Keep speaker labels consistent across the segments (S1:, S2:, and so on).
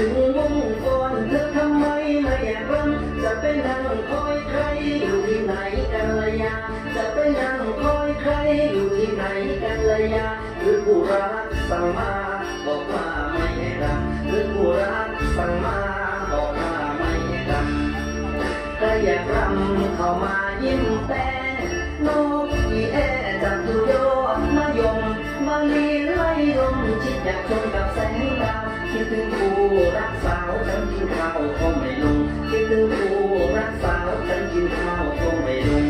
S1: ถึงมุ่งก่นเธอทำไมไม่แอบฟังจะไปนั่งคอยใครอยู่ที่ไหนกันละยาจะไปนั่งคอยใครอยู่ที่ไหนกันละยาหรือผู้รักสั่งมาบอกว่าไม่ให้รักหรือผู้รักสั่งมาบอกว่าไม่ให้รักถ้าอยากรำเขามายิ้มแต่นกีแอจับตุโยมายมมาลีไล่ลมชิดอยากชมกับแสง คิดถึงผู้รักสาวฉันกินข้าวคงไม่ลงคิดถึงผู้รักสาวฉันกินข้าวคงไม่ลง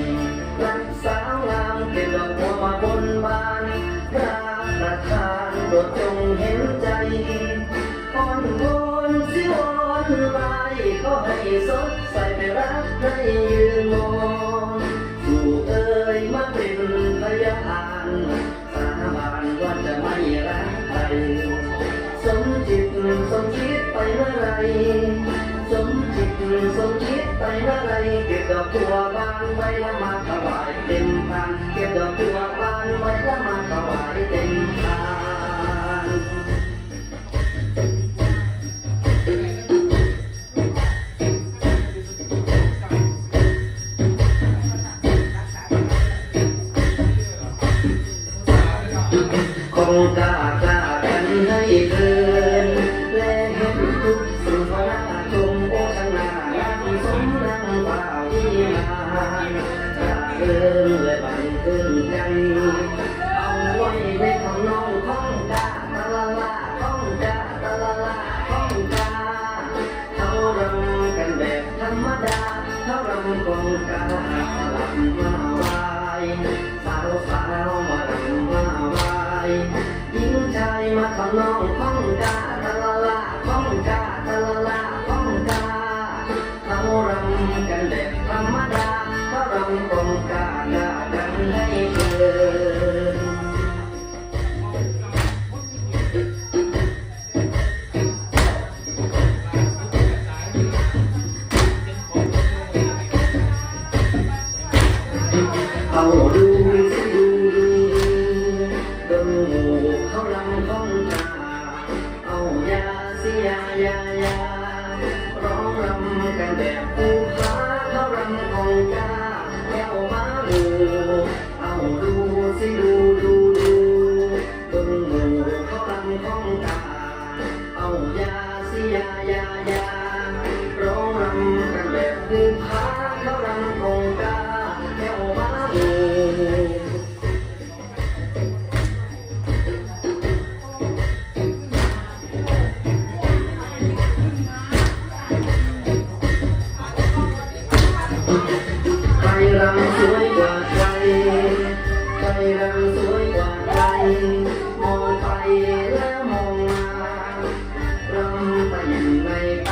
S1: รักสาวงามเก็บดอกบัวมาบนบานพระประธานโปรดจงเห็นใจอ่อนวอนสิวอนไว้ก็ให้สดใสไม่รักให้ยืนมอง ไปเมื่อไรเก็บดอกบัวบานไว้ล้วมาถวายเต็มทานเก็บดอกบัวบานไว้ล้วมาถวายเต็มทานคงกล้า จะเอินและบันเทิงใจเอาไว้ในคำ สิ ใครรำสวยกว่าใครใครรำสวยกว่าใครมองไปแล้วมองมารำไปอยู่ในต